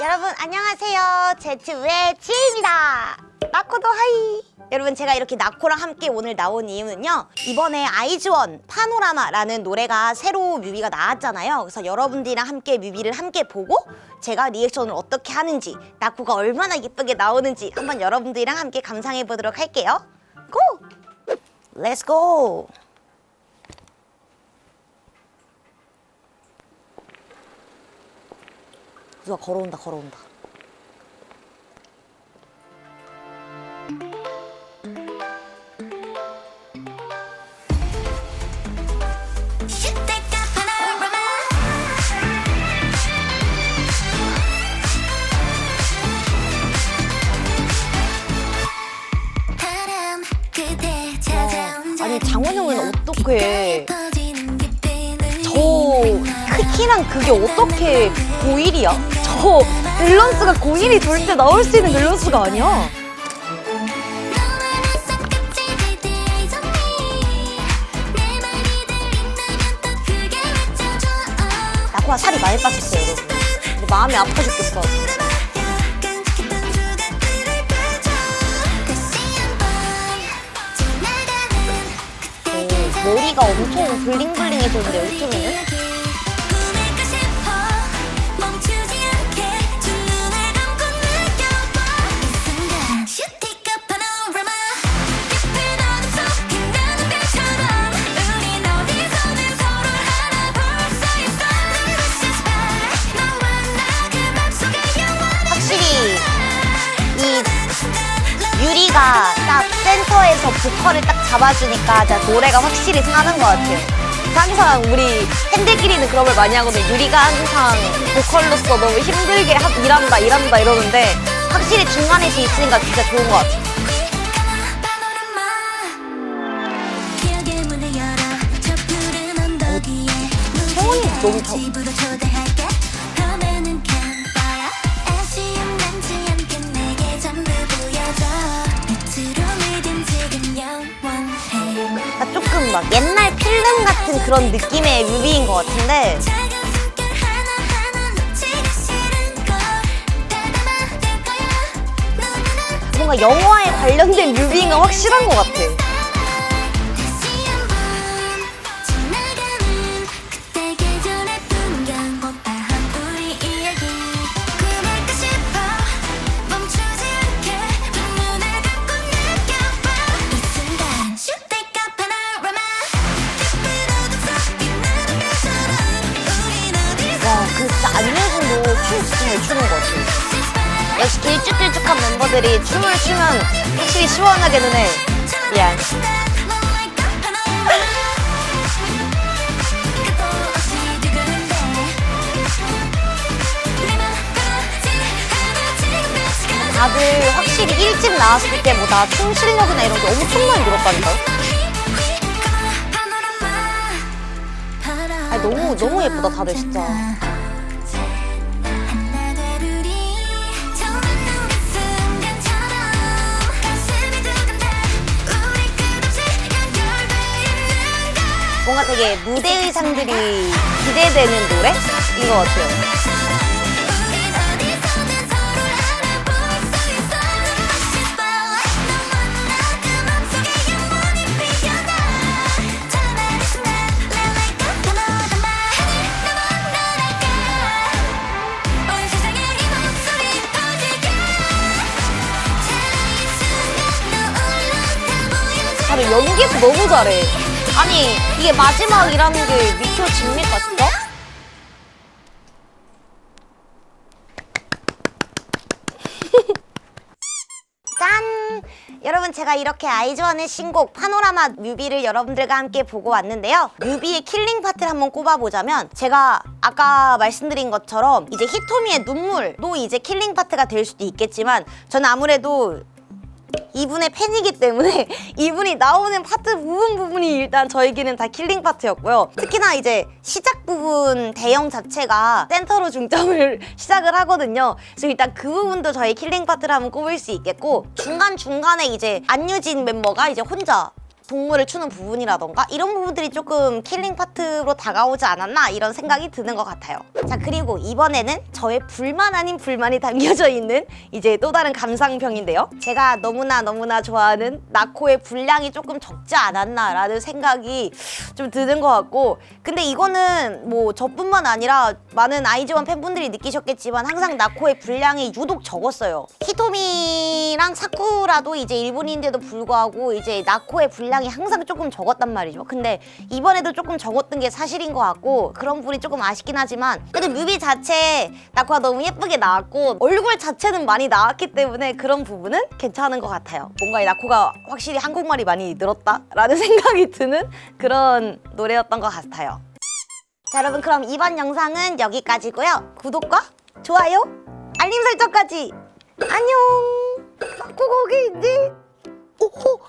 여러분 안녕하세요. 제트의 지혜입니다. 나코도 하이. 여러분 제가 이렇게 나코랑 함께 오늘 나온 이유는요. 이번에 아이즈원 파노라마라는 노래가 새로 뮤비가 나왔잖아요. 그래서 여러분들이랑 함께 뮤비를 함께 보고 제가 리액션을 어떻게 하는지 나코가 얼마나 예쁘게 나오는지 한번 여러분들이랑 함께 감상해 보도록 할게요. 고! 렛츠 누가 걸어온다 걸어온다. 장원영은 깊이는 저 크기랑 그게 어떻게 고1이야? 저 밸런스가 고1이 절대 나올 수 있는 밸런스가 아니야. 나코가 살이 많이 빠졌어요, 여러분. 근데 마음이 아파 죽겠어. 오, 머리가 엄청 블링블링해졌는데, 요즘에는? 딱 센터에서 보컬을 딱 잡아주니까 진짜 노래가 확실히 사는 것 같아요. 항상 우리 팬들끼리는 그런 걸 많이 하거든요. 유리가 항상 보컬로서 너무 힘들게 하- 일한다, 일한다 이러는데 확실히 중간에서 있으니까 진짜 좋은 것 같아요. 성원이 너무 막 옛날 필름 같은 그런 느낌의 뮤비인 것 같은데 뭔가 영화에 관련된 뮤비인 건 확실한 것 같아. 춤 진짜 잘 추는 것 같아. 역시 길쭉길쭉한 멤버들이 춤을 추면 확실히 시원하게는 해. 미안. 다들 확실히 일찍 나왔을 때보다 춤 실력이나 이런 게 엄청 많이 늘었다니까요? 아니, 너무, 너무 예쁘다, 다들 진짜. 뭔가 되게 무대 의상들이 기대되는 노래인 것 같아요. 다들 연기도 너무 잘해. 아니, 이게 마지막이라는 게 믿겨집니까, 진짜? 짠! 여러분 제가 이렇게 아이즈원의 신곡 파노라마 뮤비를 여러분들과 함께 보고 왔는데요. 뮤비의 킬링 파트를 한번 꼽아보자면 제가 아까 말씀드린 것처럼 이제 히토미의 눈물도 이제 킬링 파트가 될 수도 있겠지만 저는 아무래도 이분의 팬이기 때문에 이분이 나오는 파트 부분 부분이 일단 저에게는 다 킬링 파트였고요. 특히나 이제 시작 부분 대형 자체가 센터로 중점을 시작을 하거든요. 그래서 일단 그 부분도 저희 킬링 파트를 한번 꼽을 수 있겠고 중간 중간에 이제 안유진 멤버가 이제 혼자 동물을 추는 부분이라던가 이런 부분들이 조금 킬링 파트로 다가오지 않았나 이런 생각이 드는 것 같아요. 자 그리고 이번에는 저의 불만 아닌 불만이 담겨져 있는 이제 또 다른 감상평인데요. 제가 너무나 너무나 좋아하는 나코의 분량이 조금 적지 않았나라는 생각이 좀 드는 것 같고 근데 이거는 뭐 저뿐만 아니라 많은 아이즈원 팬분들이 느끼셨겠지만 항상 나코의 분량이 유독 적었어요. 히토미랑 사쿠라도 이제 일본인데도 불구하고 이제 나코의 분량 이 항상 조금 적었단 말이죠. 근데 이번에도 조금 적었던 게 사실인 것 같고 그런 부분이 조금 아쉽긴 하지만 그래도 뮤비 자체 나코가 너무 예쁘게 나왔고 얼굴 자체는 많이 나왔기 때문에 그런 부분은 괜찮은 것 같아요. 뭔가 이 나코가 확실히 한국말이 많이 늘었다라는 생각이 드는 그런 노래였던 것 같아요. 자 여러분 그럼 이번 영상은 여기까지고요. 구독과 좋아요, 알림 설정까지 안녕. 나코가 거기 있니? 오호 와